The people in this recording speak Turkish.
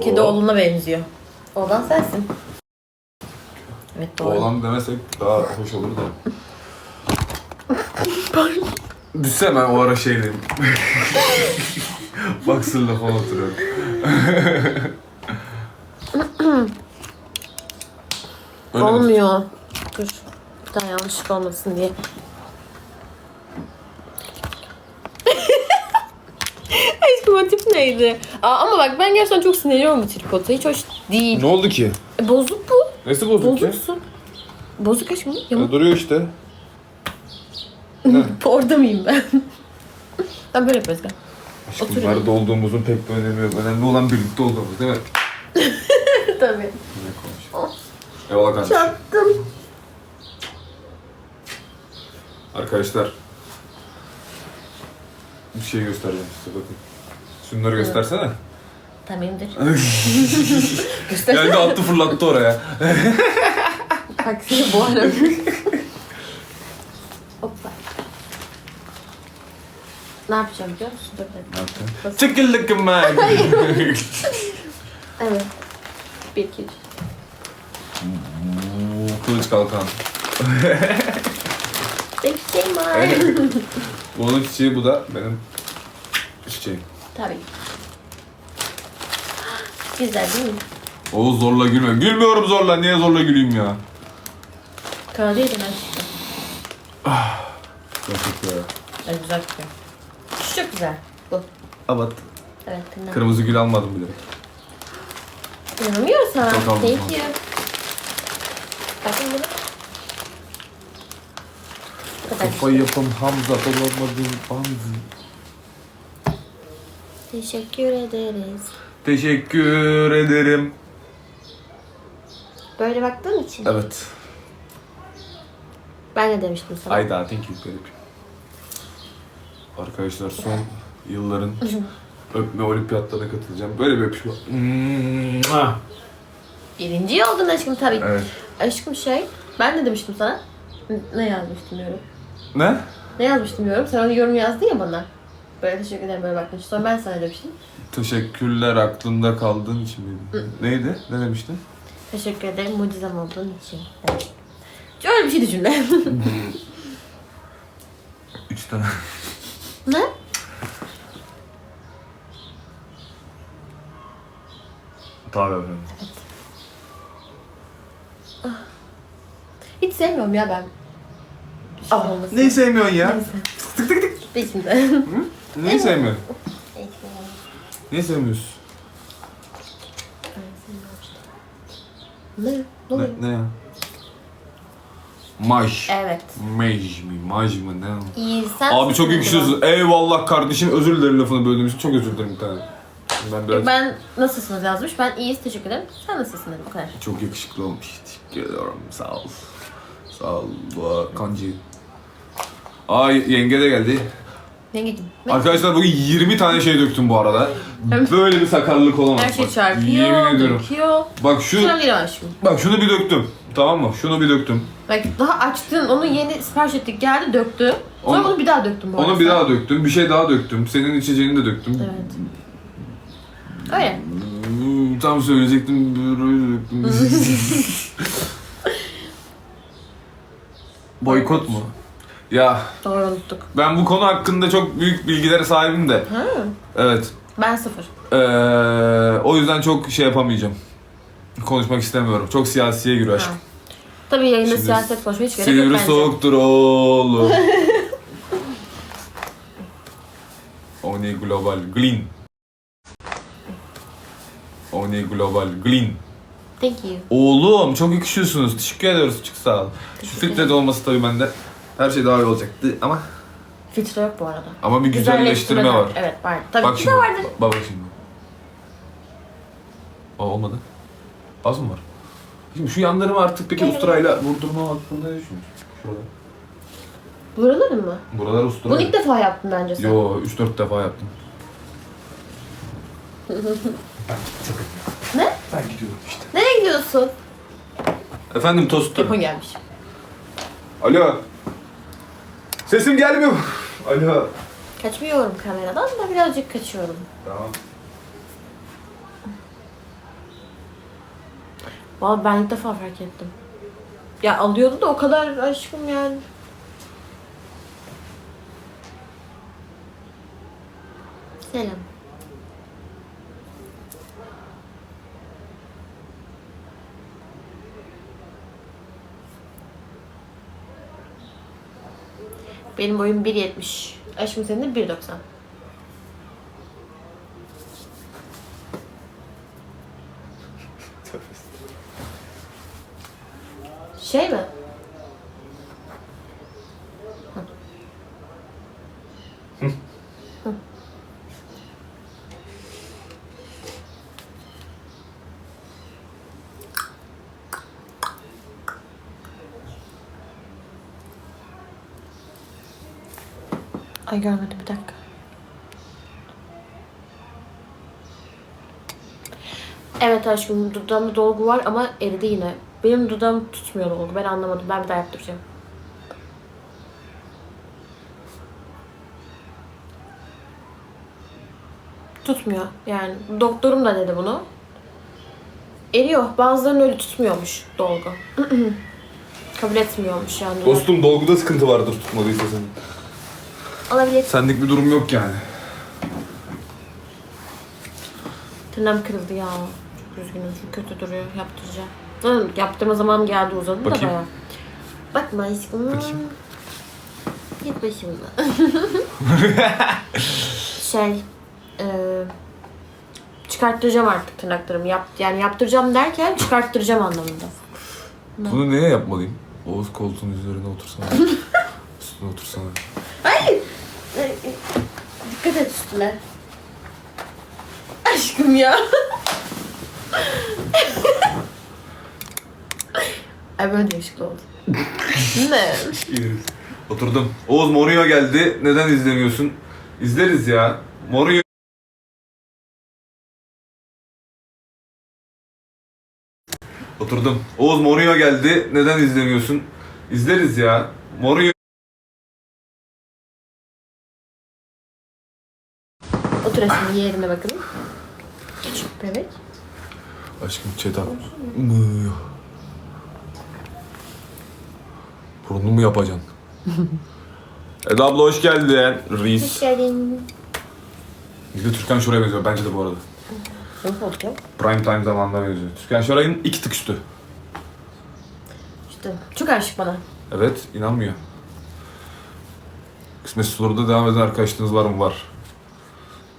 Kedi oğluna benziyor. Oğlan sensin. Evet doğru. Oğlan demesek daha hoş olur da. Düşsem ben o ara şeydeyim. Baksırla falan oturuyorum. Öyle mi? Olmuyor. Dur. Bir daha yanlışlık olmasın diye. Tip neydi? Aa, ama bak ben gerçekten çok sinirleniyorum bu tripoda. Hiç hoş değil. Ne oldu ki? E, bozuk bu. Nesi bozuk ki? Bozuksun. Bozuk aşkım. Yamuk. Ya duruyor işte. Orada mıyım ben? ben böyle yapıyoruz gel. Aşkım Oturun. nerede olduğumuzun pek bir önemi yok. Önemli olan birlikte olduğumuz değil mi? Tabii. Ne konuş? Eyvallah kardeşim. Çaktım. Arkadaşlar. Bir şey göstereceğim size bakın. Şunları göstersene. Tamamdır. Göster. Geldi attı fırlattı oraya. Bak seni boğarım. Hoppa. Ne yapacağım biliyor musun? Dur bir dakika. Lıkın ben. Evet. Bir, iki, üç. Kılıç kalkan. Benim çiçeğim var. Bunun çiçeği bu da benim çiçeğim. Tabii. Güzel değil mi? Oğuz zorla gülme. Gülmüyorum zorla. Niye zorla güleyim ya? Kanadı yedim ben çıktım. Gerçekten. Evet güzel çıkıyor. Şu çok güzel. Bu. Evet. Evet. Kırmızı. Kırmızı gül almadım bile. İnanamıyorsan. Çok aldım. Thank you. Bakın bunu. Bu kadar Kafayı yapan Hamza dolamadım Hamza. Teşekkür ederiz. Teşekkür ederim. Böyle baktığın için. Evet. Ben de demiştim sana. Ayda thank you garip. Arkadaşlar son yılların öpme olimpiyatlarına katılacağım. Böyle bir öpüşme. Birinci oldun aşkım tabii. Evet. Aşkım şey, ben de demiştim sana. Ne yazmıştım yorum? Ne? Ne yazmıştım yorum? Sen onu yorum yazdın ya bana. Böyle teşekkür ederim böyle bakmış. Sonra ben sana demiştim. Teşekkürler aklımda kaldığın için miydi? Neydi? Ne demiştin? Teşekkür ederim mucizem olduğun için. Evet. Öyle bir şey cümle. Üç tane. ne? Tabii efendim. Hiç sevmiyorum ya ben. Şey olmasını. Neyi sevmiyorsun ya? Neyse. Peşimde. Neyi sevmiyorsun? Neyi sevmiyorsun? ne? Ne Ne, ya? Maj. Evet. Maj mi? Maj mı? Ne? İyi sen. Abi çok yakışıyorsun. Eyvallah kardeşim. Özür dilerim lafını böldüğüm için. Çok özür dilerim bir tane. Ben biraz Ben nasılsınız yazmış. Ben iyiyiz teşekkür ederim. Sen nasılsın dedim o kadar. çok yakışıklı olmuş. Teşekkür ediyorum. Sağ ol. Sağ ol. Bu kancı. Ay yenge de geldi. Yengecim. Arkadaşlar bugün 20 tane şey döktüm bu arada. Böyle bir sakarlık olamaz. Her şey Bak, çarpıyor, Yemin ediyorum. döküyor. Bak şu Şuna giremem aşkım. bak şunu bir döktüm. Tamam mı? Şunu bir döktüm. Bak daha açtın, onu yeni sipariş ettik geldi döktü. Sonra Onu- onu bir daha döktüm bu arada. Onu bir daha döktüm. Bir şey daha döktüm. Senin içeceğini de döktüm. Evet. Öyle. Hmm, Tam söyleyecektim. Böyle döktüm. Boykot mu? Ya Doğru unuttuk. ben bu konu hakkında çok büyük bilgilere sahibim de. Ha. Evet. Ben sıfır. Ee, o yüzden çok şey yapamayacağım. Konuşmak istemiyorum. Çok siyasiye giriyor aşk. Ha. Tabii yayında Şimdi siyaset konuşmaya hiç gerek yok Silivri bence. soğuktur oğlum. Oni Global Green. Oni Global Green. Thank you. Oğlum çok yakışıyorsunuz. Teşekkür ediyoruz. Çok sağ ol. Şu filtre de olması tabii bende. Her şey daha iyi olacaktı ama Filtre yok bu arada. ama bir güzelleştirme var. Evet var. Tabii Bak ki şimdi. de vardır. Bak bak şimdi. Aa, olmadı. Az mı var? Şimdi şu yanlarımı artık peki usturayla vurdurma hakkında ne düşünüyorsun? Şurada. Buraları mı? Buralar Bunu usturayla. ilk defa yaptın bence sen. Yo 3-4 defa yaptım. Ne? Ben gidiyorum işte. Nereye gidiyorsun? Efendim tostu. Japon gelmiş. Alo. Sesim gelmiyor. Alo. Kaçmıyorum kameradan da birazcık kaçıyorum. Tamam. Vallahi ben ilk defa fark ettim. Ya alıyordu da o kadar aşkım yani. Selam. Benim boyum 1.70. Aşkım senin de 1.90. Şey mi? Ay görmedim bir dakika. Evet aşkım dudağımda dolgu var ama eridi yine. Benim dudağım tutmuyor dolgu. Ben anlamadım. Ben bir daha yaptıracağım. Tutmuyor yani. Doktorum da dedi bunu. Eriyor. Bazılarının öyle tutmuyormuş dolgu. Kabul etmiyormuş yani. Dostum dolguda sıkıntı vardır tutmadıysa senin. Olabilir. Senlik bir durum yok yani. Tırnağım kırıldı ya. Çok üzgünüm. Çok kötü duruyor. Yaptıracağım. Hı, yaptırma zamanım geldi uzadı da Bakayım. bayağı. Bakma aşkım. Bakayım. Git başımdan. şey, e, çıkarttıracağım artık tırnaklarımı. Yap, yani yaptıracağım derken çıkarttıracağım anlamında. Bunu neye yapmalıyım? Oğuz koltuğun üzerine otursana. Üstüne otursana. Hayır. Dikkat et üstüne. Aşkım ya. Ay böyle de yakışıklı oldu. ne? Oturdum. Oğuz Mourinho geldi. Neden izlemiyorsun? İzleriz ya. Mourinho Oturdum. Oğuz Mourinho geldi. Neden izlemiyorsun? İzleriz ya. Mourinho Şimdi yerine bakalım. Küçük bebek. Aşkım. Mı. Burnunu mu yapacaksın? Eda abla hoş geldin. Reis. Hoş geldin. Bir de Türkan Şoray'a benziyor bence de bu arada. Prime time zamanında benziyor. Türkan Şoray'ın iki tık üstü. İşte çok aşık bana. Evet, inanmıyor. Kısmet Sular'da devam eden arkadaşlarınız var mı? Var.